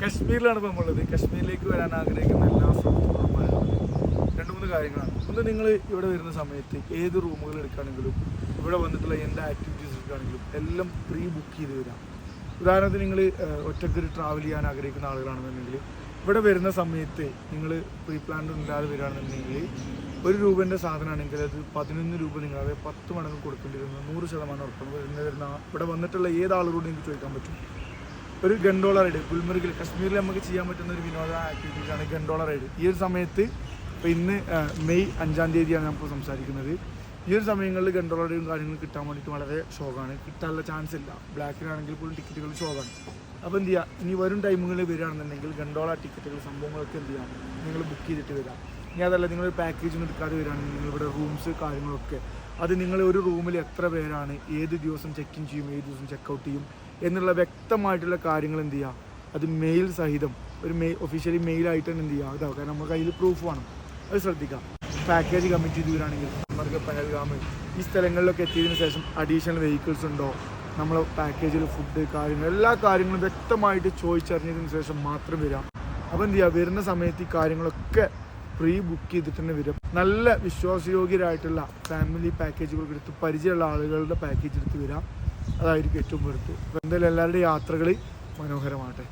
കശ്മീരിലാണ് ഇപ്പം ഉള്ളത് കശ്മീരിലേക്ക് വരാൻ ആഗ്രഹിക്കുന്ന എല്ലാ സുഹൃത്തുക്കളും രണ്ട് മൂന്ന് കാര്യങ്ങളാണ്. ഒന്ന് നിങ്ങൾ ഇവിടെ വരുന്ന സമയത്ത് ഏത് റൂമുകൾ എടുക്കുകയാണെങ്കിലും ഇവിടെ വന്നിട്ടുള്ള എന്ത് ആക്ടിവിറ്റീസ് എടുക്കുകയാണെങ്കിലും എല്ലാം പ്രീ ബുക്ക് ചെയ്ത് വരാം ഉദാഹരണത്തിന് നിങ്ങൾ ഒറ്റക്കൊരു ട്രാവൽ ചെയ്യാൻ ആഗ്രഹിക്കുന്ന ആളുകളാണെന്നുണ്ടെങ്കിൽ ഇവിടെ വരുന്ന സമയത്ത് നിങ്ങൾ പ്രീ പ്ലാൻഡ് ഇല്ലാതെ വരികയാണെന്നുണ്ടെങ്കിൽ ഒരു രൂപേന്റെ സാധനമാണെങ്കിൽ അത് പതിനൊന്ന് രൂപ നിങ്ങൾ അതായത് പത്ത് മടങ്ങ് കൊടുക്കേണ്ടി വരുന്നത് നൂറ് ശതമാനം ഉറപ്പാണ് വരുന്ന വരുന്ന ഇവിടെ വന്നിട്ടുള്ള ഏത് ആളുകളോടും നിങ്ങൾക്ക് ചോദിക്കാൻ പറ്റും? ഒരു ഗണ്ടോള റൈഡ് ഗുൽമർഗിൽ കശ്മീരിൽ നമുക്ക് ചെയ്യാൻ പറ്റുന്ന ഒരു വിനോദ ആക്ടിവിറ്റീസ് ആണ് ഗണ്ടോള റൈഡ് ഈ ഒരു സമയത്ത് ഇപ്പോൾ ഇന്ന് മെയ് അഞ്ചാം തീയതിയാണ് നമ്മൾ സംസാരിക്കുന്നത്. ഈ ഒരു സമയങ്ങളിൽ ഗണ്ടോള റൈഡും കാര്യങ്ങളും കിട്ടാൻ വേണ്ടിയിട്ട് വളരെ ഷോക്കാണ് കിട്ടാനുള്ള ചാൻസ് ഇല്ല. ബ്ലാക്കിനാണെങ്കിൽ പോലും ടിക്കറ്റുകൾ ഷോക്കാണ് അപ്പോൾ എന്ത് ചെയ്യുക ഇനി വരും ടൈമുകളിൽ വരികയാണെന്നുണ്ടെങ്കിൽ ഗണ്ടോള ടിക്കറ്റുകൾ സംഭവങ്ങളൊക്കെ എന്ത് ചെയ്യാം? നിങ്ങൾ ബുക്ക് ചെയ്തിട്ട് വരാം. ഇനി അതല്ല നിങ്ങൾ പാക്കേജ് ഒന്നും എടുക്കാതെ വരികയാണെങ്കിൽ നിങ്ങൾ ഇവിടെ റൂംസ് കാര്യങ്ങളൊക്കെ അത് നിങ്ങൾ ഒരു റൂമിൽ എത്ര പേരാണ് ഏത് ദിവസം ചെക്ക് ഇൻ ചെയ്യും ഏത് ദിവസം ചെക്ക് ഔട്ട് ചെയ്യും എന്നുള്ള വ്യക്തമായിട്ടുള്ള കാര്യങ്ങൾ എന്ത് ചെയ്യുക അത് മെയിൽ സഹിതം ഒരു മെയിൽ ഒഫീഷ്യലി മെയിലായിട്ട് തന്നെ എന്ത് ചെയ്യുക അതാ കാരണം നമ്മുടെ കയ്യിൽ പ്രൂഫ് വേണം. അത് ശ്രദ്ധിക്കാം. പാക്കേജ് കമ്മിറ്റ് ചെയ്തവരാണെങ്കിൽ നമ്മൾക്ക് പഹൽഗാം ഈ സ്ഥലങ്ങളിലൊക്കെ എത്തിയതിന് ശേഷം അഡീഷണൽ വെഹിക്കിൾസ് ഉണ്ടോ? നമ്മൾ പാക്കേജിൽ ഫുഡ് കാര്യങ്ങൾ എല്ലാ കാര്യങ്ങളും വ്യക്തമായിട്ട് ചോദിച്ചറിഞ്ഞതിന് ശേഷം മാത്രം വരാം. അപ്പോൾ എന്ത് ചെയ്യുക വരുന്ന സമയത്ത് ഈ കാര്യങ്ങളൊക്കെ പ്രീ ബുക്ക് ചെയ്തിട്ട് തന്നെ വരും നല്ല വിശ്വാസയോഗ്യരായിട്ടുള്ള ഫാമിലി പാക്കേജുകൾ എടുത്ത് പരിചയമുള്ള ആളുകളുടെ പാക്കേജ് എടുത്ത് വരാം. അതായിരിക്കും ഏറ്റവും വെറുത്ത് എന്തായാലും എല്ലാവരുടെയും യാത്രകൾ മനോഹരമാകട്ടെ.